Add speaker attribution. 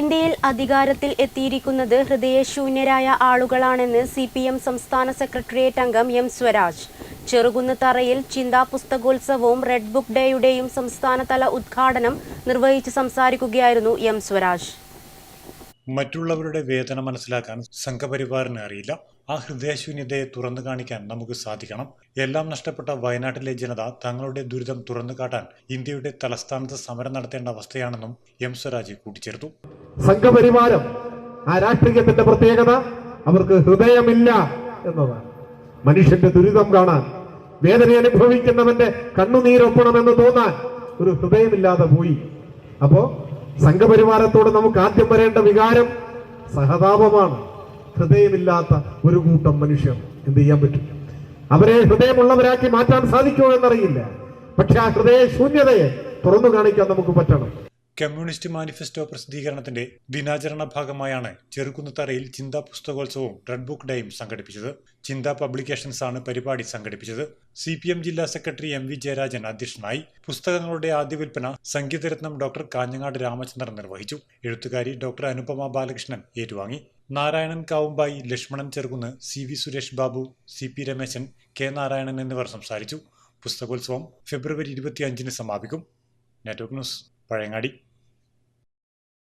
Speaker 1: ഇന്ത്യയിൽ അധികാരത്തിൽ എത്തിയിരിക്കുന്നത് ഹൃദയശൂന്യരായ ആളുകളാണെന്ന് സി പി എം സംസ്ഥാന സെക്രട്ടേറിയറ്റ് അംഗം എം സ്വരാജ്. ചെറുകുന്ന് തറയിൽ ചിന്താ പുസ്തകോത്സവവും റെഡ് ബുക്ക് ഡേയുടെയും സംസ്ഥാനതല ഉദ്ഘാടനം നിർവഹിച്ച് സംസാരിക്കുകയായിരുന്നു എം സ്വരാജ്.
Speaker 2: മറ്റുള്ളവരുടെ വേദന മനസ്സിലാക്കാൻ സംഘപരിവാറിന് അറിയില്ല. ആ ഹൃദയശൂന്യതയെ തുറന്നു കാണിക്കാൻ നമുക്ക് സാധിക്കണം. എല്ലാം നഷ്ടപ്പെട്ട വയനാട്ടിലെ ജനത തങ്ങളുടെ ദുരിതം തുറന്നു കാട്ടാൻ ഇന്ത്യയുടെ തലസ്ഥാനത്ത് സമരം നടത്തേണ്ട അവസ്ഥയാണെന്നും എം സ്വരാജ് കൂട്ടിച്ചേർത്തു.
Speaker 3: സംഘപരിവാരം ആ രാഷ്ട്രീയത്തിന്റെ പ്രത്യേകത അവർക്ക് ഹൃദയമില്ല എന്നതാണ്. മനുഷ്യന്റെ ദുരിതം കാണാൻ വേദന അനുഭവിക്കുന്നവന്റെ കണ്ണുനീരൊപ്പണമെന്ന് തോന്നാൻ ഒരു ഹൃദയമില്ലാതെ പോയി. അപ്പോ സംഘപരിവാരത്തോട് നമുക്ക് ആദ്യം വരേണ്ട വികാരം സഹതാപമാണ്. ഹൃദയമില്ലാത്ത ഒരു കൂട്ടം മനുഷ്യർ എന്ത് ചെയ്യാൻ പറ്റും? അവരെ ഹൃദയമുള്ളവരാക്കി മാറ്റാൻ സാധിക്കുമോ എന്നറിയില്ല. പക്ഷെ ആ ഹൃദയ ശൂന്യതയെ തുറന്നു കാണിക്കാൻ നമുക്ക് പറ്റണം.
Speaker 2: കമ്മ്യൂണിസ്റ്റ് മാനിഫെസ്റ്റോ പ്രസിദ്ധീകരണത്തിന്റെ ദിനാചരണ ഭാഗമായാണ് ചെറുകുന്നത്തറയിൽ ചിന്താ പുസ്തകോത്സവവും റെഡ് ബുക്ക് ഡേയും സംഘടിപ്പിച്ചത്. ചിന്താ പബ്ലിക്കേഷൻസ് ആണ് പരിപാടി സംഘടിപ്പിച്ചത്. സി പി എം ജില്ലാ സെക്രട്ടറി എം വി ജയരാജൻ അധ്യക്ഷനായി പുസ്തകങ്ങളുടെ ആദ്യ വിൽപ്പന സംഗീതരത്നം ഡോക്ടർ കാഞ്ഞങ്ങാട് രാമചന്ദ്രൻ നിർവഹിച്ചു. എഴുത്തുകാരി ഡോക്ടർ അനുപമ ബാലകൃഷ്ണൻ ഏറ്റുവാങ്ങി. Narayanan Kavumbayi Lakshmanan Cherukunnu C V Suresh Babu C P Rameshan K Narayanan എന്നിവർ സംസാരിച്ചു. പുസ്തകോത്സവം ഫെബ്രുവരി ഇരുപത്തിയഞ്ചിന് സമാപിക്കും. Network news. Para Ari.